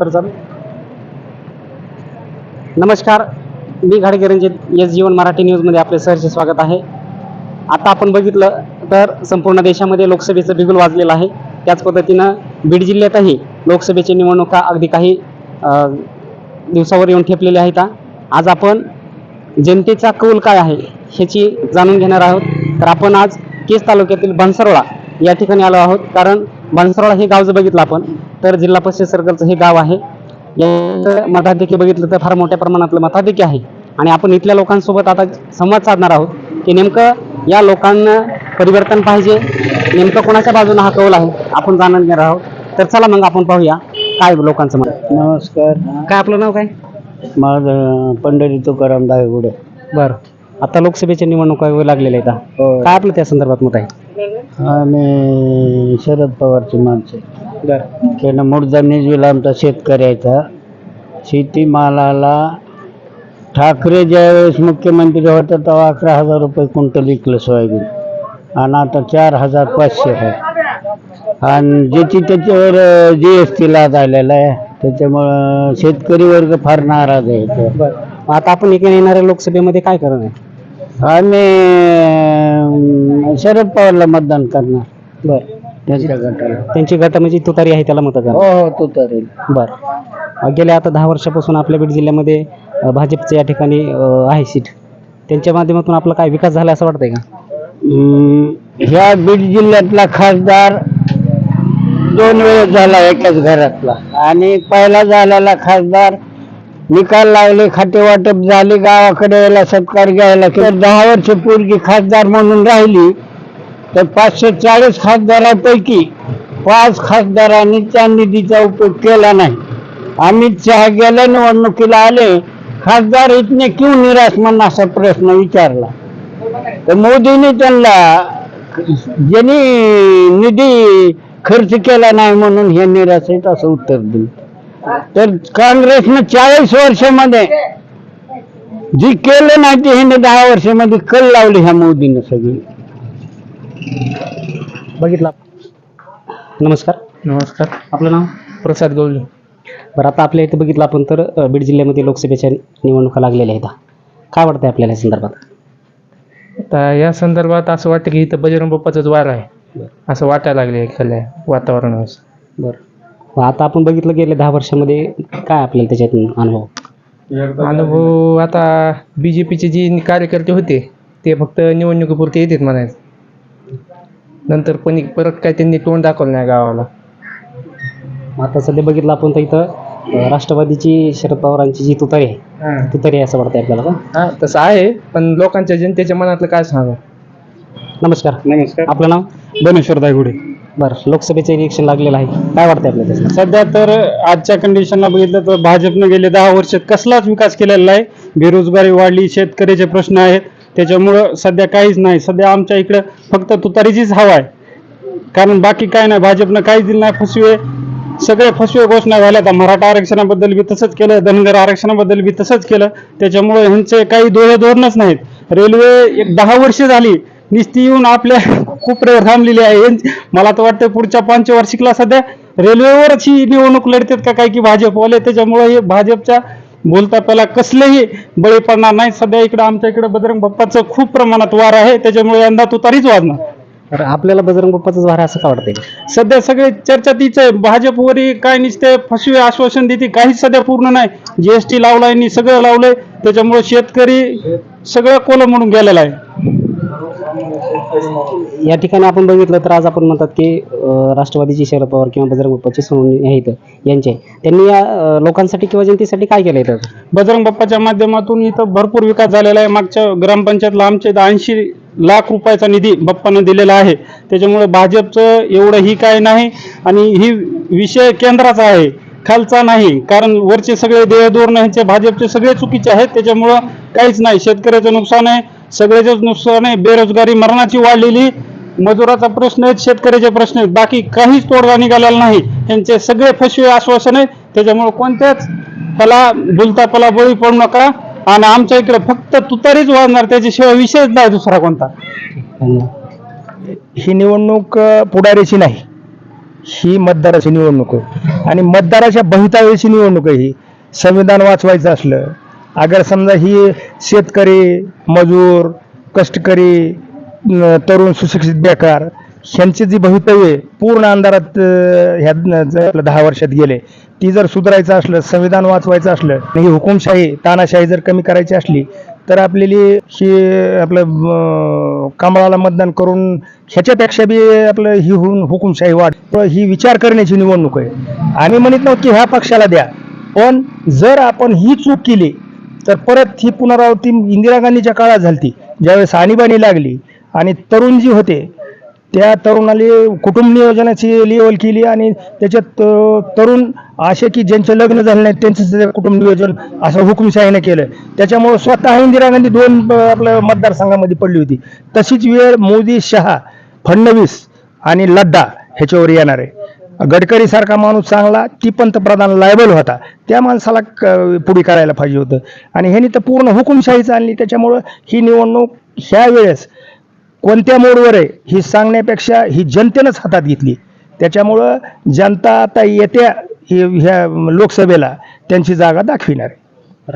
तर चालू नमस्कार. मी घाडगे एस जीवन मराठी न्यूजमध्ये आपले सहर्ष स्वागत आहे. आता आपण बघितलं तर संपूर्ण देशामध्ये लोकसभेचं बिगुल वाजलेलं आहे. त्याच पद्धतीनं बीड जिल्ह्यातही लोकसभेची निवडणुका अगदी काही दिवसावर येऊन ठेपलेल्या आहेत. आज आपण जनतेचा कौल काय आहे ह्याची जाणून घेणार आहोत. तर आपण आज केस तालुक्यातील बनसरोळा या ठिकाणी आलो आहोत. कारण बनसरोळा हे गाव जर बघितलं आपण तर जिल्हा परिषद सर्कलचं हे गाव आहे. या मताधिक्य बघितलं तर फार मोठ्या प्रमाणातलं मताधिक्य आहे. आणि आपण इथल्या लोकांसोबत आता संवाद साधणार आहोत की नेमकं या लोकांना परिवर्तन पाहिजे नेमकं कोणाच्या बाजूने हा कौल आहे आपण जाणून घेणार आहोत. तर चला मग आपण पाहूया काय लोकांचं मत? नमस्कार. काय आपलं नाव काय? माझं पंढरी तुकाराम दायगुडे बरं. आता लोकसभेच्या निवडणुका लागलेल्या आहेत. काय आपलं त्या संदर्भात मत आहे? आम्ही शरद पवारची माणसं. बरं. त्यानं मुर्दा निजविला आमचा शेतकऱ्याचा शेतीमालाला ठाकरे ज्यावेळेस मुख्यमंत्री होते तेव्हा अकरा हजार रुपये क्विंटल विकलं सोयाबीन. आणि आता चार हजार पाचशे आहे. आणि ज्याची त्याच्यावर जी एस टी लाद आलेला आहे त्याच्यामुळं शेतकरी वर्ग फार नाराज आहे इथं. बरं. मग आता आपण इकडे येणाऱ्या लोकसभेमध्ये काय करणार? आहे आम्ही शरद पवारला मतदान करणार. बरं. त्यांच्या गटाला. त्यांची गट म्हणजे तुतारी आहे त्याला मत हो हो तू तर बरं. अं, गेल्या आता दहा वर्षापासून आपल्या बीड जिल्ह्यामध्ये अं, भाजपचं या ठिकाणी अं, आहे सीट. त्यांच्या माध्यमातून आपला काय विकास झाला असं वाटतंय का? ह्या बीड जिल्ह्यातला खासदार दोन वेळेस झाला एकाच घरातला. आणि पहिला झालेला खासदार निकाल लागले खाते वाटप झाले गावाकडे यायला सत्कार घ्यायला. तर दहा वर्ष पूर्वी खासदार म्हणून राहिली तर पाचशे चाळीस खासदारापैकी पाच खासदारांनी त्या निधीचा उपयोग केला नाही. अमित शहा गेल्या निवडणुकीला आले. खासदार इतने क्यू निराश म्हणून असा प्रश्न विचारला. तर मोदींनी त्यांना ज्यांनी निधी खर्च केला नाही म्हणून हे निराश आहेत असं उत्तर दिलं. तर काँग्रेसनं चाळीस वर्षामध्ये जी केलं नाही ते ह्याने दहा वर्षामध्ये कल लावली ह्या मोदीनं सगळी. बघितला. नमस्कार. नमस्कार. आपलं नाव? प्रसाद गवळी बरं आता आपल्या इथं बघितलं आपण तर अं, बीड जिल्ह्यामध्ये लोकसभेच्या निवडणुका लागलेल्या आहेत. काय वाटतंय आपल्याला या संदर्भात? आता या संदर्भात असं वाटतं की इथं बजरंग बाप्पाचंच वार आहे. असं वाटायला लागले एखाद्या वातावरणावर बरं. मग आता आपण बघितलं गेल्या दहा वर्षामध्ये काय आपल्याला त्याच्यातून अनुभव? अनुभव आता बी जे पीचे जे कार्यकर्ते होते ते फक्त निवडणुकीपुरते येतात म्हणायचं. नंतर पण परत काय त्यांनी तोंड दाखवलं नाही गावाला. आता सध्या बघितलं आपण तर इथं राष्ट्रवादीची शरद पवारांची जी तुतारी आहे तुतारी आहे असं वाटतंय आपल्याला का? हा तसं आहे पण लोकांच्या जनतेच्या मनातलं काय सांगा नमस्कार. नमस्कार. आपलं नाव? धनेश्वर दायगुडे. बरं लोकसभेचं इलेक्शन लागलेलं आहे. काय वाटतंय आपल्याला त्याचं? सध्या तर आजच्या कंडिशनला बघितलं तर भाजपनं गेले दहा वर्षात कसलाच विकास केलेला नाही. बेरोजगारी वाढली शेतकऱ्याचे प्रश्न आहेत. त्याच्यामुळं सध्या काहीच नाही. सध्या आमच्या इकडं फक्त तुतारीचीच हवा आहे. कारण बाकी काय नाही भाजपनं काहीच दिलं नाही. फसवे सगळे फसवे घोषणा झाल्या आता मराठा आरक्षणाबद्दल बी तसंच केलं धनगर आरक्षणाबद्दल बी तसंच केलं. त्याच्यामुळे ह्यांचे काही दोहे धोरणच नाहीत. रेल्वे एक दहा वर्ष झाली निस्ती येऊन आपल्या कोपऱ्यावर थांबलेली आहे. यांची- मला तर वाटतं पुढच्या पंचवार्षिकला सध्या रेल्वेवरच ही निवडणूक लढतात का काय की भाजपवाले. त्याच्यामुळे हे भाजपच्या बोलता पहिला कसलेही बळी पडणार नाही. सध्या इकडं आमच्या इकडे बजरंग बाप्पाचं खूप प्रमाणात वार आहे. त्याच्यामुळे यंदा तुतारीच वाजणार. तर आपल्याला बजरंग बाप्पाचंच वार आहे असं का वाटतंय? सध्या सगळे चर्चा तीच आहे. भाजपवरही काय नुसते फसवे आश्वासन देते. काहीच सध्या पूर्ण नाही. जीएसटी लावलाय नी सगळं लावलंय. त्याच्यामुळे शेतकरी सगळं कोलं म्हणून गेलेला आहे. या ठिकाणी आपण बघितलं तर आज आपण म्हणतात की राष्ट्रवादीची शरद पवार किंवा बजरंग बाप्पाचे सोडून हे इथं यांचे. त्यांनी या लोकांसाठी किंवा जनतेसाठी काय केलं इथं? बजरंग बाप्पाच्या माध्यमातून इथं भरपूर विकास झालेला आहे. मागच्या ग्रामपंचायतला आमच्या ऐंशी लाख रुपयाचा निधी बाप्पानं दिलेला आहे. त्याच्यामुळे भाजपचं एवढं ही काय नाही आणि ही विषय केंद्राचा आहे खालचा नाही. कारण वरचे सगळे देहधोरण ह्यांचे भाजपचे सगळे चुकीचे आहेत. त्याच्यामुळं काहीच नाही. शेतकऱ्याचं नुकसान आहे. सगळ्याचंच नुकसान आहे बेरोजगारी मरणाची वाढलेली मजुराचा प्रश्न आहे शेतकऱ्याचे प्रश्न आहेत बाकी काहीच तोडगा निघालेला नाही. यांचे सगळे फसवे आश्वासन आहे. त्याच्यामुळे कोणत्याच त्याला पला बळी पडू नका. आणि आमच्या इकडे फक्त तुतारीच वाजणार त्याच्याशिवाय विषयच नाही दुसरा कोणता. ही निवडणूक पुढारीची नाही. ही मतदाराची निवडणूक आहे. आणि मतदाराच्या बहितावेची निवडणूक आहे ही. संविधान वाचवायचं असलं अगर समजा ही शेतकरी मजूर कष्टकरी तरुण सुशिक्षित बेकार ह्यांचे जी भवितव्य आहे, पूर्ण अंधारात ह्या न- दहा वर्षात गेले ती जर सुधारायचं असलं संविधान वाचवायचं असलं ही हुकुमशाही तानाशाही जर कमी करायची असली तर आपल्याली ही आपलं कमळाला मतदान करून ह्याच्यापेक्षा बी आपलं ही होऊन हुकुमशाही वाढ. ही विचार करण्याची निवडणूक आहे. आम्ही म्हणत नव्हतो की ह्या पक्षाला द्या. पण जर आपण ही चूक केली तर परत ही पुनरावृत्ती इंदिरा गांधीच्या काळात झाली ज्यावेळेस आणीबाणी लागली आणि तरुण जी होते त्या तरुणाले कुटुंब नियोजनाची लेवल केली आणि त्याच्यात तरुण असे की ज्यांचे लग्न झाले नाही त्यांचं कुटुंब नियोजन असं हुकुमशाहीने केलं. त्याच्यामुळं स्वतः इंदिरा गांधी दोन आपल्या मतदारसंघामध्ये पडली होती. तशीच वेळ मोदी शहा फडणवीस आणि लड्डा ह्याच्यावर येणार आहे. गडकरी सारखा माणूस चांगला ती पंतप्रधान लायबल होता. त्या माणसाला क- पुढे करायला पाहिजे होतं. आणि ह्यांनी तर पूर्ण हुकुमशाहीच आणली. त्याच्यामुळं ही निवडणूक ह्या वेळेस कोणत्या मोडवर आहे ही सांगण्यापेक्षा ही जनतेनंच हातात घेतली. त्याच्यामुळं जनता आता येत्या ही ह्या लोकसभेला त्यांची जागा दाखविणार आहे.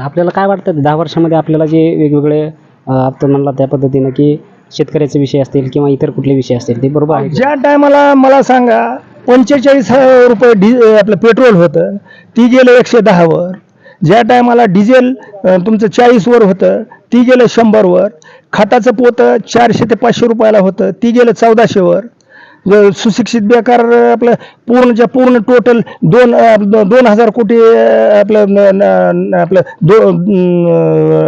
आपल्याला काय वाटतं? दहा वर्षामध्ये आपल्याला जे वेगवेगळे आपण म्हणला त्या पद्धतीनं की शेतकऱ्याचे विषय असतील किंवा इतर कुठले विषय असतील ते बरोबर? ज्या टायमाला मला सांगा पंचेचाळीस रुपये डि आपलं पेट्रोल होतं. ती गेलं एकशे दहावर. ज्या टायमाला डिझेल तुमचं चाळीसवर होतं ती गेलं शंभरवर. खताचं पोतं चारशे ते पाचशे रुपयाला होतं ती गेलं चौदाशेवर. सुशिक्षित बेकार आपलं पूर्णच्या पूर्ण टोटल दोन दोन हजार कोटी आपलं न- आपलं दो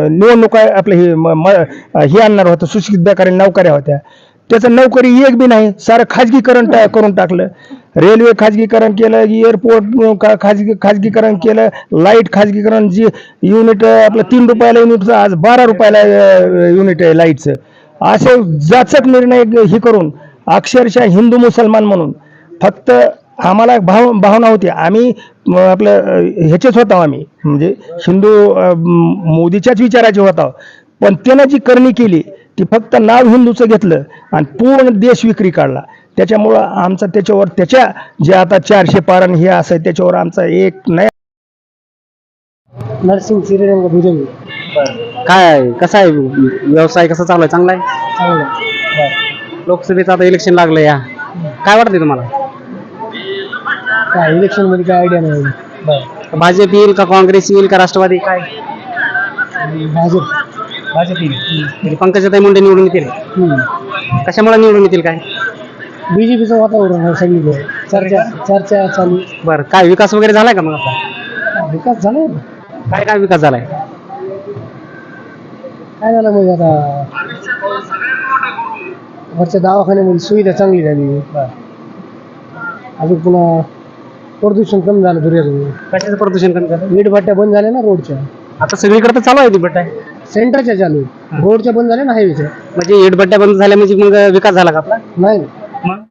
निवडणुका आपलं हे म- म- हे आणणार होतं सुशिक्षित बेकार नौकऱ्या होत्या. त्याचं नोकरी एक बी नाही सारं खाजगीकरण करून टाकलं. रेल्वे खाजगीकरण केलं एअरपोर्ट खाजगी खाजगीकरण केलं लाइट खाजगीकरण जी युनिट आपलं तीन रुपयाला युनिटचं आज बारा रुपयाला युनिट आहे लाईटचं असे जाचक निर्णय हे करून अक्षरशः हिंदू मुसलमान म्हणून फक्त आम्हाला भाव भावना होती. आम्ही आपलं ह्याचेच होतो आम्ही. म्हणजे हिंदू मोदीच्याच विचाराचे होतो. पण त्यानं जी करणी केली ती फक्त नाव हिंदूचं घेतलं आणि पूर्ण देश विक्री काढला. त्याच्यामुळं आमचा त्याच्यावर त्याच्या जे आता चारशे पारण हे असं त्याच्यावर आमचा एक नाही नरसिंग श्रीरंग भुजंग काय आहे? कसा आहे? व्यवसाय कसा चालू आहे? चांगला आहे? लोकसभेचं आता इलेक्शन लागलं या. काय वाटतंय तुम्हाला? काय इलेक्शनमध्ये काय आयडिया नाही. भाजप येईल का काँग्रेस येईल का राष्ट्रवादी? काय? भाजप. भाजप येईल. म्हणजे पंकजाताई मुंडे निवडून येतील. कशामुळे निवडून येतील काय? बीजेपीचं वातावरण आहे सगळीकडे. चर्चा चर्चा चालू. बरं काय विकास वगैरे झालाय का मग आता? विकास झाला काय काय विकास झालाय? काय झालं म्हणजे आता? वरच्या दवाखान्यामध्ये सुविधा चांगली झाली. अजून पुन्हा प्रदूषण कमी झालं दुर्याचं कशाचं प्रदूषण कमी झालं? वीट भट्ट्या बंद झाल्या ना रोडच्या. आता सगळीकडे तर चालू आहे ती बट्टा सेंटरच्या चालू रोडच्या बंद झाल्या ना हायवेच्या म्हणजे इटभट्ट्या बंद झाल्या म्हणजे मग विकास झाला का आपला? नाही. मग